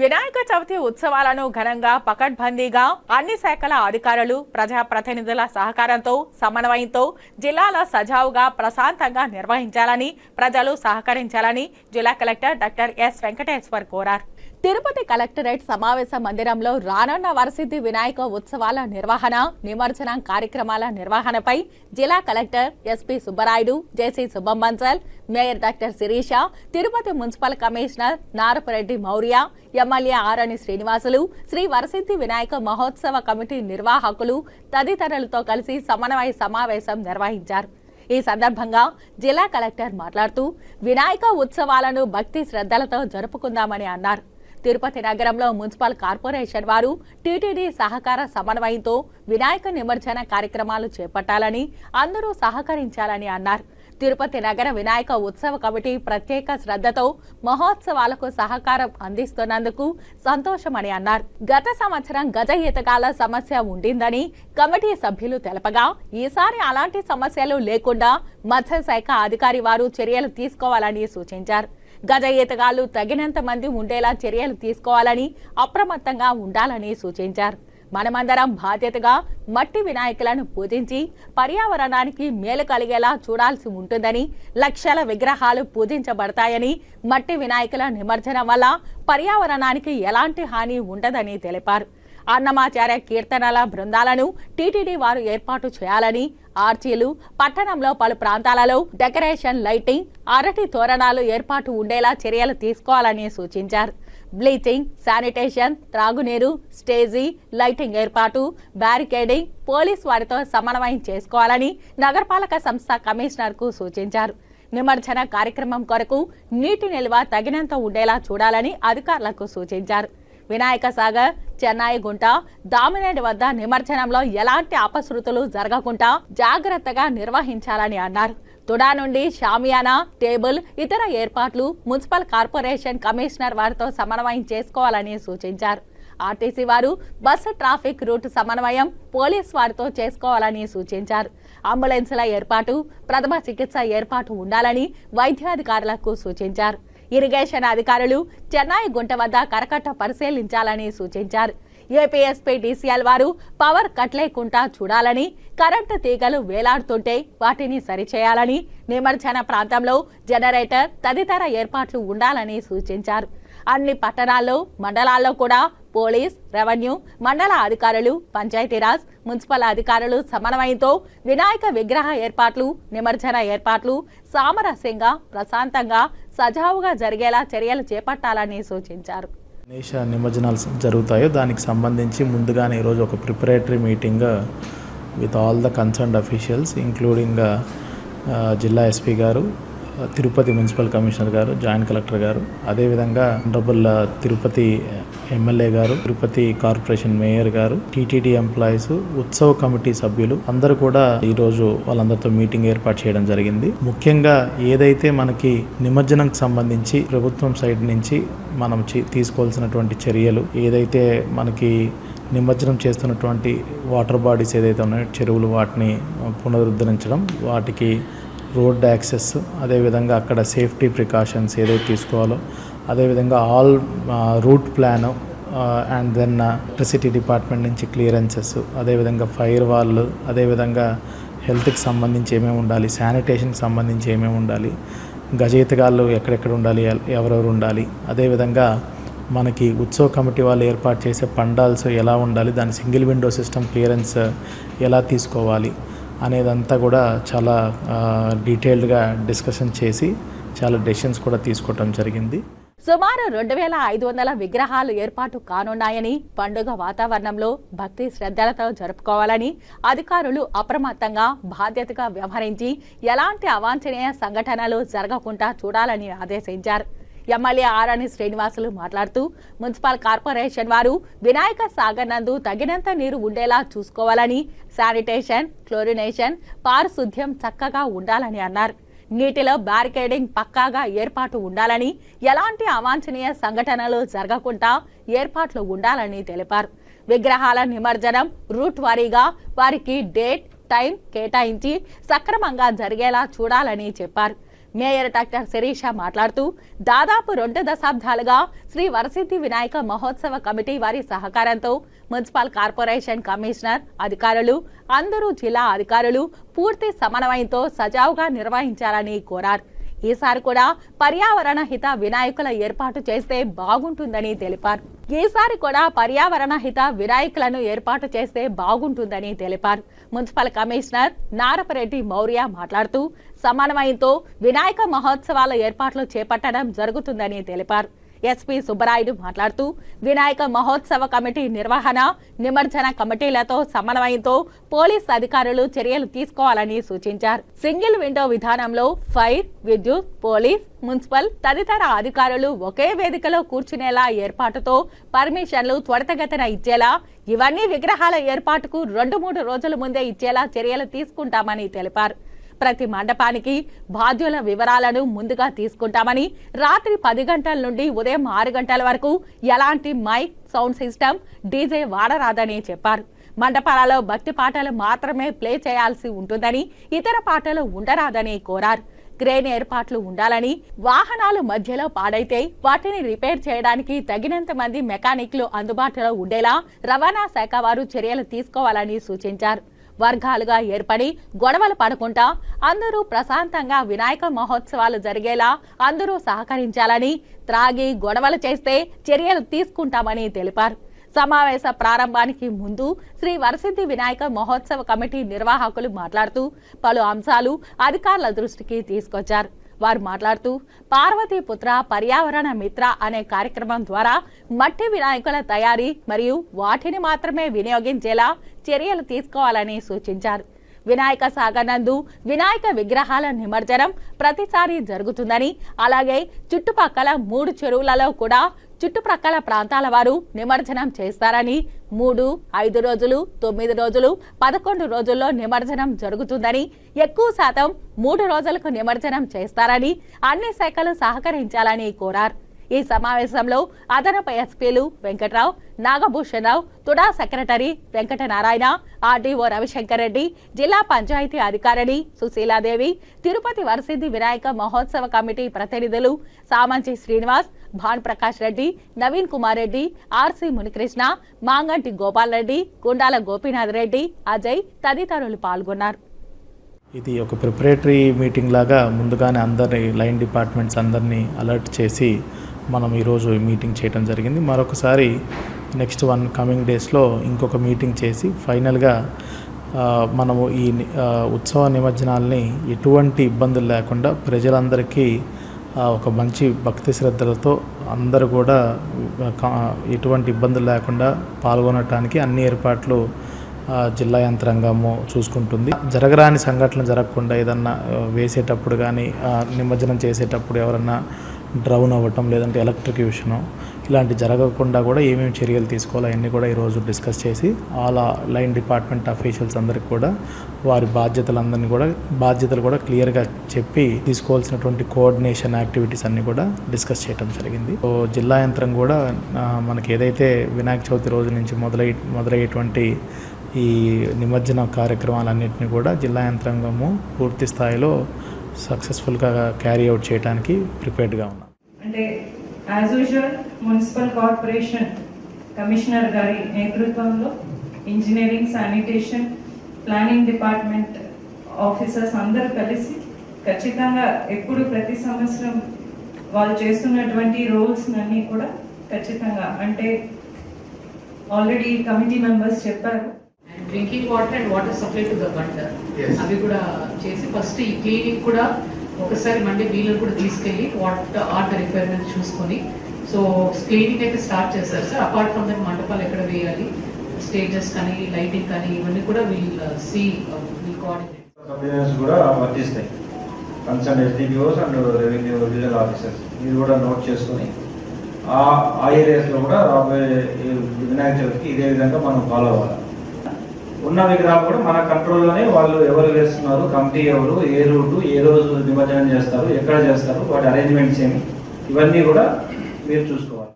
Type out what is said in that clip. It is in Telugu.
వినాయక చవితి ఉత్సవాలను ఘనంగా పకడ్బందీగా అన్ని శాఖల అధికారులు ప్రజాప్రతినిధుల సహకారంతో సమన్వయంతో జిల్లాలో సజావుగా ప్రశాంతంగా నిర్వహించాలని ప్రజలు సహకరించాలని జిల్లా కలెక్టర్ డాక్టర్ ఎస్ వెంకటేశ్వర్ కోరారు. తిరుపతి కలెక్టరేట్ సమావేశ మందిరంలో రానున్న వరసిద్ధి వినాయక ఉత్సవాల నిర్వహణ నిమజ్జనం కార్యక్రమాల నిర్వహణపై జిల్లా collector SP Subbarayudu JC సుబ్బమ్మన్సల్ mayor doctor Sirisha Tirupati municipal commissioner Narapareddy Maurya MLA Arani Srinivasulu Sri Varasiddhi Vinayaka మహోత్సవ కమిటీ నిర్వాహకులు తదితరులతో కలిసి సమన్వయ సమావేశం నిర్వహించారు. ఈ సందర్భంగా జిల్లా కలెక్టర్ మాట్లాడుతూ వినాయక ఉత్సవాలను భక్తి శ్రద్ధలతో జరుపుకుందామని అన్నారు. తిరుపతి నగరంలో మున్సిపల్ కార్పొరేషన్ వారు టీటీడీ సహకార సమన్వయంతో వినాయక నిమజ్జన కార్యక్రమాలు చేపట్టాలని అందరూ సహకరించాలని అన్నారు. తిరుపతి నగర వినాయక ఉత్సవ కమిటీ ప్రత్యేక శ్రద్ధతో మహోత్సవాలకు సహకారం అందిస్తున్నందుకు సంతోషమని అన్నారు. గత సంవత్సరం గజ ఈతకాల సమస్య ఉండిందని కమిటీ సభ్యులు తెలపగా ఈసారి అలాంటి సమస్యలు లేకుండా మత్స్యశాఖ అధికారి వారు చర్యలు తీసుకోవాలని సూచించారు. గజ ఈతగాళ్ళు తగినంత మంది ఉండేలా చర్యలు తీసుకోవాలని అప్రమత్తంగా ఉండాలని సూచించారు. మనమందరం బాధ్యతగా మట్టి వినాయకులను పూజించి పర్యావరణానికి మేలు కలిగేలా చూడాల్సి ఉంటుందని లక్షల విగ్రహాలు పూజించబడతాయని మట్టి వినాయకుల నిమజ్జనం వల్ల పర్యావరణానికి ఎలాంటి హాని ఉండదని తెలిపారు. అన్నమాచార్య కీర్తనల బృందాలను టీటీడీ వారు ఏర్పాటు చేయాలని ఆర్చీలు పట్టణంలో పలు ప్రాంతాలలో డెకరేషన్ లైటింగ్ అరటి తోరణాలు ఏర్పాటు ఉండేలా చర్యలు తీసుకోవాలని సూచించారు. బ్లీచింగ్ శానిటేషన్ త్రాగునీరు స్టేజీ లైటింగ్ ఏర్పాటు బ్యారికేడింగ్ పోలీస్ వారితో సమన్వయం చేసుకోవాలని నగరపాలక సంస్థ కమిషనర్కు సూచించారు. నిమజ్జన కార్యక్రమం కొరకు నీటి నిల్వ తగినంత ఉండేలా చూడాలని అధికారులకు సూచించారు. వినాయక సాగర్ చెన్నై గుంట దామినేని వద్ద నిమజ్జనంలో ఎలాంటి అపశృతులు జరగకుండా జాగ్రత్తగా నిర్వహించాలని అన్నారు. తుడా నుండి షామియానా టేబుల్ ఇతర ఏర్పాట్లు మున్సిపల్ కార్పొరేషన్ కమిషనర్ వారితో సమన్వయం చేసుకోవాలని సూచించారు. ఆర్టీసీ వారు బస్సు ట్రాఫిక్ రూట్ సమన్వయం పోలీస్ వారితో చేసుకోవాలని సూచించారు. అంబులెన్సుల ఏర్పాటు ప్రథమ చికిత్స ఏర్పాటు ఉండాలని వైద్యాధికారులకు సూచించారు. ఇరిగేషన్ అధికారులు చెన్నై గుంట వద్ద కరకట్ట పరిశీలించాలని సూచించారు. ఏపీఎస్పీ డీసీఎల్ వారు పవర్ కట్ లేకుండా చూడాలని కరెంటు తీగలు వేలాడుతుంటే వాటిని సరిచేయాలని నిమజ్జన ప్రాంతంలో జనరేటర్ తదితర ఏర్పాట్లు ఉండాలని సూచించారు. అన్ని పట్టణాల్లో మండలాల్లో కూడా పోలీస్ రెవెన్యూ మండల అధికారులు పంచాయతీరాజ్ మున్సిపల్ అధికారులు సమన్వయంతో వినాయక విగ్రహ ఏర్పాట్లు నిమజ్జన ఏర్పాట్లు సామరస్యంగా ప్రశాంతంగా సజావుగా జరిగేలా చర్యలు చేపట్టాలని సూచించారు. గణేష నిమజ్జనాలు జరుగుతాయో దానికి సంబంధించి ముందుగానే ఈరోజు ఒక preparatory meeting with all the concerned officials including జిల్లా ఎస్పీ గారు తిరుపతి మున్సిపల్ కమిషనర్ గారు జాయింట్ కలెక్టర్ గారు అదేవిధంగా ఆనరబుల్ తిరుపతి ఎమ్మెల్యే గారు తిరుపతి కార్పొరేషన్ మేయర్ గారు టీటీడీ ఎంప్లాయీస్ ఉత్సవ కమిటీ సభ్యులు అందరూ కూడా ఈరోజు వాళ్ళందరితో మీటింగ్ ఏర్పాటు చేయడం జరిగింది. ముఖ్యంగా ఏదైతే మనకి నిమజ్జనంకి సంబంధించి ప్రభుత్వం సైడ్ నుంచి మనం తీసుకోవాల్సినటువంటి చర్యలు ఏదైతే మనకి నిమజ్జనం చేస్తున్నటువంటి వాటర్ బాడీస్ ఏదైతే ఉన్నాయో చెరువులు వాటిని పునరుద్ధరించడం వాటికి రోడ్ యాక్సెస్ అదేవిధంగా అక్కడ సేఫ్టీ ప్రికాషన్స్ ఏదైతే తీసుకోవాలో అదేవిధంగా all route plan and then electricity department నుంచి క్లియరెన్సెస్ అదేవిధంగా ఫైర్ వాళ్ళు అదేవిధంగా హెల్త్కి సంబంధించి ఏమేమి ఉండాలి శానిటేషన్కి సంబంధించి ఏమేమి ఉండాలి గజయితగాళ్ళు ఎక్కడెక్కడ ఉండాలి ఎవరెవరు ఉండాలి అదేవిధంగా మనకి ఉత్సవ కమిటీ వాళ్ళు ఏర్పాటు చేసే పండాల్స్ ఎలా ఉండాలి దాని సింగిల్ విండో సిస్టమ్ క్లియరెన్స్ ఎలా తీసుకోవాలి అనేదంతా కూడా చాలా డీటెయిల్డ్గా డిస్కషన్ చేసి చాలా డెసిషన్స్ కూడా తీసుకోవటం జరిగింది. సుమారు రెండు వేల ఐదు వందల విగ్రహాలు ఏర్పాటు కానున్నాయని పండుగ వాతావరణంలో భక్తి శ్రద్ధలతో జరుపుకోవాలని అధికారులు అప్రమత్తంగా బాధ్యతగా వ్యవహరించి ఎలాంటి అవాంఛనీయ సంఘటనలు జరగకుండా చూడాలని ఆదేశించారు. ఎమ్మెల్యే ఆరాని శ్రీనివాసులు మాట్లాడుతూ మున్సిపల్ కార్పొరేషన్ వారు వినాయక సాగర్ నందు తగినంత నీరు ఉండేలా చూసుకోవాలని శానిటేషన్ క్లోరినేషన్ పారిశుద్ధ్యం చక్కగా ఉండాలని అన్నారు. నీటిలో బ్యారికేడింగ్ పక్కాగా ఏర్పాటు ఉండాలని ఎలాంటి అవాంఛనీయ సంఘటనలు జరగకుండా ఏర్పాట్లు ఉండాలని తెలిపారు. విగ్రహాల నిమజ్జనం రూట్ వారీగా వారికి డేట్ టైం కేటాయించి సక్రమంగా జరిగేలా చూడాలని చెప్పారు. మేయర్ డాక్టర్ శిరీష మాట్లాడుతూ దాదాపు రెండు దశాబ్దాలుగా శ్రీ వరసిద్ధి వినాయక మహోత్సవ కమిటీ వారి సహకారంతో మున్సిపల్ కార్పొరేషన్ కమిషనర్ అధికారులు అందరూ జిల్లా అధికారులు పూర్తి సమన్వయంతో సజావుగా నిర్వహించాలని కోరారు. ఈసారి కూడా పర్యావరణ హిత వినాయకుల ఏర్పాటు చేస్తే బాగుంటుందని తెలిపారు. ఈసారి కూడా పర్యావరణ హిత వినాయకులను ఏర్పాటు చేస్తే బాగుంటుందని తెలిపారు. మున్సిపల్ కమిషనర్ నారపరెడ్డి మౌర్య మాట్లాడుతూ సమన్వయంతో వినాయక మహోత్సవాల ఏర్పాట్లు చేపట్టడం జరుగుతుందని తెలిపారు. ఎస్పీ సుబ్బరాయుడు మాట్లాడుతూ వినాయక మహోత్సవ కమిటీ నిర్వహణ నిమజ్జన కమిటీలతో సమన్వయంతో పోలీస్ అధికారులు చర్యలు తీసుకోవాలని సూచించారు. సింగిల్ విండో విధానంలో ఫైర్ విద్యుత్ పోలీస్ మున్సిపల్ తదితర అధికారులు ఒకే వేదికలో కూర్చునేలా ఏర్పాటుతో పర్మిషన్లు త్వరితగతిన ఇచ్చేలా ఇవన్నీ విగ్రహాల ఏర్పాటుకు రెండు మూడు రోజుల ముందే ఇచ్చేలా చర్యలు తీసుకుంటామని తెలిపారు. ప్రతి మండపానికి బాధ్యుల వివరాలను ముందుగా తీసుకుంటామని రాత్రి పది గంటల నుండి ఉదయం ఆరు గంటల వరకు ఎలాంటి మైక్ సౌండ్ సిస్టమ్ డీజే వాడరాదని చెప్పారు. మండపాలలో భక్తి పాటలు మాత్రమే ప్లే చేయాల్సి ఉంటుందని ఇతర పాటలు ఉండరాదని కోరారు. క్రేన్ ఏర్పాట్లు ఉండాలని వాహనాలు మధ్యలో పాడైతే వాటిని రిపేర్ చేయడానికి తగినంత మంది మెకానిక్లు అందుబాటులో ఉండేలా రవాణా శాఖ వారు చర్యలు తీసుకోవాలని సూచించారు. వర్గాలుగా ఏర్పడి గొడవలు పడకుండా అందరూ ప్రశాంతంగా వినాయక మహోత్సవాలు జరిగేలా అందరూ సహకరించాలని త్రాగి గొడవలు చేస్తే చర్యలు తీసుకుంటామని తెలిపారు. సమావేశ ప్రారంభానికి ముందు శ్రీ వరసిద్ధి వినాయక మహోత్సవ కమిటీ నిర్వాహకులు మాట్లాడుతూ పలు అంశాలు అధికారుల దృష్టికి తీసుకొచ్చారు. వారు మాట్లాడుతూ పార్వతీపుత్ర పర్యావరణ మిత్ర అనే కార్యక్రమం ద్వారా మట్టి వినాయకుల తయారీ మరియు వాటిని మాత్రమే వినియోగించేలా చర్యలు తీసుకోవాలని సూచించారు. వినాయక సాగర్ నందు వినాయక విగ్రహాల నిమజ్జనం ప్రతిసారి జరుగుతుందని అలాగే చుట్టుపక్కల మూడు చెరువులలో కూడా చుట్టుప్రక్కల ప్రాంతాల వారు నిమజ్జనం చేస్తారని మూడు ఐదు రోజులు తొమ్మిది రోజులు పదకొండు రోజుల్లో నిమజ్జనం జరుగుతుందని ఎక్కువ శాతం మూడు రోజులకు నిమజ్జనం చేస్తారని అన్ని శాఖలు సహకరించాలని కోరారు. ఈ సమావేశంలో అదనపు ఎస్పీలు వెంకట్రావు నాగభూషణరావు తుడా సెక్రటరీ వెంకటనారాయణ ఆర్డీఓ రవిశంకర్ రెడ్డి జిల్లా పంచాయతీ అధికారిణి సుశీలాదేవి తిరుపతి వరసిద్ధి వినాయక మహోత్సవ కమిటీ ప్రతినిధులు సామంచి శ్రీనివాస్ భాన్ ప్రకాష్ రెడ్డి నవీన్ కుమార్ రెడ్డి ఆర్సీ మునికృష్ణ మాంగంటి గోపాల్ రెడ్డి గుండాల గోపీనాథ్ రెడ్డి అజయ్ తదితరులు పాల్గొన్నారు. ఇది ఒక ప్రిపరేటరీ మీటింగ్ లాగా ముందుగానే అందరి లైన్ డిపార్ట్మెంట్స్ అందరినీ అలర్ట్ చేసి మనం ఈరోజు మీటింగ్ చేయడం జరిగింది. మరొకసారి నెక్స్ట్ వన్ కమింగ్ డేస్లో ఇంకొక మీటింగ్ చేసి ఫైనల్గా మనము ఈ ఉత్సవ నిమజ్జనాల్ని ఎటువంటి ఇబ్బందులు లేకుండా ప్రజలందరికీ ఒక మంచి భక్తి శ్రద్ధలతో అందరూ కూడా ఎటువంటి ఇబ్బందులు లేకుండా పాల్గొనటానికి అన్ని ఏర్పాట్లు జిల్లా యంత్రాంగము చూసుకుంటుంది. జరగరాని సంఘటనలు జరగకుండా ఏదన్నా వేసేటప్పుడు కానీ నిమజ్జనం చేసేటప్పుడు ఎవరన్నా డ్రౌన్ అవ్వటం లేదంటే ఎలక్ట్రిక్యూషన్ ఇలాంటి జరగకుండా కూడా ఏమేమి చర్యలు తీసుకోవాలో అవన్నీ కూడా ఈరోజు డిస్కస్ చేసి ఆల్ లైన్ డిపార్ట్మెంట్ అఫీషియల్స్ అందరికి కూడా వారి బాధ్యతలందరినీ కూడా బాధ్యతలు కూడా క్లియర్గా చెప్పి తీసుకోవాల్సినటువంటి కోఆర్డినేషన్ యాక్టివిటీస్ అన్నీ కూడా డిస్కస్ చేయడం జరిగింది. సో జిల్లా యంత్రం కూడా మనకి ఏదైతే వినాయక చవితి రోజు నుంచి మొదలై మొదలయ్యేటువంటి ఈ నిమజ్జన కార్యక్రమాలన్నింటినీ కూడా జిల్లా యంత్రాంగము పూర్తి స్థాయిలో సక్సెస్ఫుల్గా క్యారీ అవుట్ చేయడానికి ప్రిపేర్డ్గా ఉన్నాం. అంటే as usual municipal corporation commissioner గారి నేతృత్వంలో engineering sanitation planning department officers అందరూ కలిసి ఖచ్చితంగా ఎప్పుడు ప్రతి సంవత్సరం వాళ్ళు చేస్తున్నటువంటి రోల్స్ అన్నీ కూడా ఖచ్చితంగా అంటే ఆల్రెడీ కమిటీ మెంబర్స్ చెప్పారు. And drinking water and water supply to the. అవి కూడా చేసి ఫస్ట్ ఈ క్లీనింగ్ కూడా ఒకసారి మళ్ళీ వీళ్ళని కూడా తీసుకెళ్ళి వాట్ ఆర్ట్ రిక్వైర్మెంట్ చూసుకొని. సో క్లీనింగ్ అయితే స్టార్ట్ చేస్తారు సార్. అపార్ట్ ఫ్రమ్ దట్ మండపాలు ఎక్కడ వేయాలి స్టేజెస్ కానీ లైటింగ్ కానీ ఇవన్నీ కూడా we'll uh, see uh, we'll coordinate కూడా వర్తిస్తాయి concern SDPOs and revenue regional officers. మీరు కూడా నోట్ చేసుకొని ఆ ఆ ఏరియాస్లో కూడా రాబోయే వినాయక చవితికి ఇదే విధంగా మనం ఫాలో అవ్వాలి. ఉన్న విగ్రహాలు కూడా మన కంట్రోల్లోనే వాళ్ళు ఎవరు వేస్తున్నారు కమిటీ ఎవరు ఏ రూటు ఏ రోజు నిమజ్జనం చేస్తారు ఎక్కడ చేస్తారు వాటి అరేంజ్మెంట్స్ ఏమి ఇవన్నీ కూడా మీరు చూసుకోవాలి.